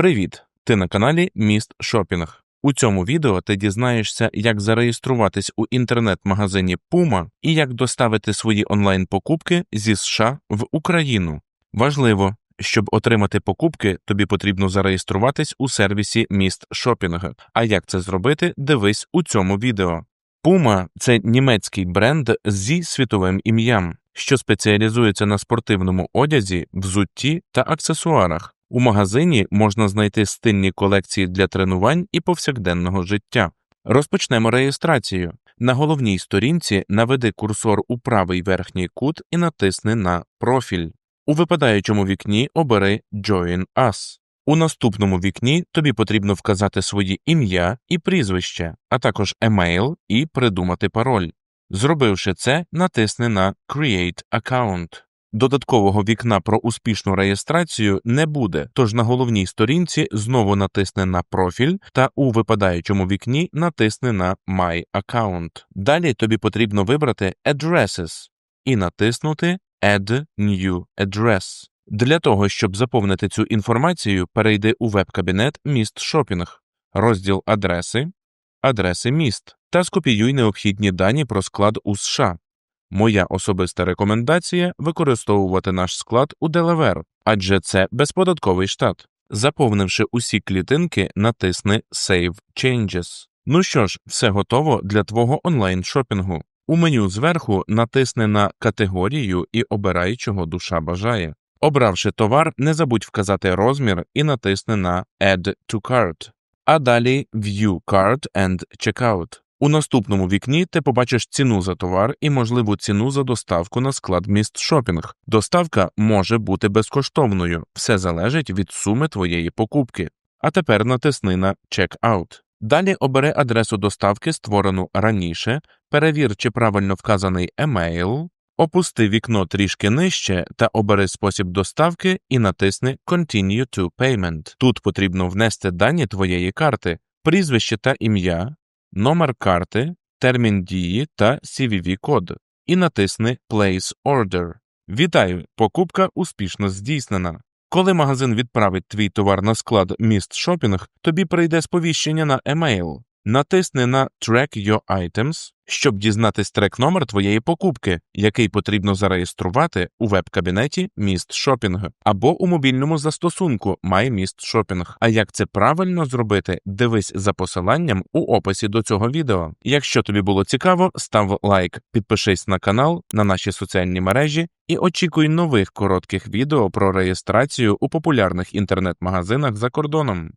Привіт! Ти на каналі Міст Шопінг. У цьому відео ти дізнаєшся, як зареєструватись у інтернет-магазині Puma і як доставити свої онлайн-покупки зі США в Україну. Важливо, щоб отримати покупки, тобі потрібно зареєструватись у сервісі Міст Шопінг. А як це зробити, дивись у цьому відео. Puma – це німецький бренд зі світовим ім'ям, що спеціалізується на спортивному одязі, взутті та аксесуарах. У магазині можна знайти стильні колекції для тренувань і повсякденного життя. Розпочнемо реєстрацію. На головній сторінці наведи курсор у правий верхній кут і натисни на Профіль. У випадаючому вікні обери Join Us. У наступному вікні тобі потрібно вказати свої ім'я і прізвище, а також емейл і придумати пароль. Зробивши це, натисни на Create Account. Додаткового вікна про успішну реєстрацію не буде, тож на головній сторінці знову натисни на профіль та у випадаючому вікні натисни на My Account. Далі тобі потрібно вибрати Addresses і натиснути Add New Address. Для того, щоб заповнити цю інформацію, перейди у веб-кабінет Міст Шопінг, розділ Адреси, Адреси міст та скопіюй необхідні дані про склад у США. Моя особиста рекомендація використовувати наш склад у Делавер, адже це безподатковий штат. Заповнивши усі клітинки, натисни Save Changes. Ну що ж, все готово для твого онлайн шопінгу. У меню зверху натисни на категорію і обирай, чого душа бажає. Обравши товар, не забудь вказати розмір і натисни на Add to Cart, а далі View Cart and Checkout. У наступному вікні ти побачиш ціну за товар і можливу ціну за доставку на склад міст шопінг. Доставка може бути безкоштовною, все залежить від суми твоєї покупки. А тепер натисни на Checkout. Далі обери адресу доставки, створену раніше, перевір, чи правильно вказаний емейл, опусти вікно трішки нижче та обери спосіб доставки і натисни Continue to Payment. Тут потрібно внести дані твоєї карти, прізвище та ім'я, номер карти, термін дії та CVV-код і натисни Place Order. Вітаю! Покупка успішно здійснена. Коли магазин відправить твій товар на склад міст шопінг, тобі прийде сповіщення на емейл. Натисни на Track Your Items, щоб дізнатись трек-номер твоєї покупки, який потрібно зареєструвати у веб-кабінеті Міст Шопінг або у мобільному застосунку My Міст Шопінг. А як це правильно зробити, дивись за посиланням у описі до цього відео. Якщо тобі було цікаво, став лайк, підпишись на канал, на наші соціальні мережі і очікуй нових коротких відео про реєстрацію у популярних інтернет-магазинах за кордоном.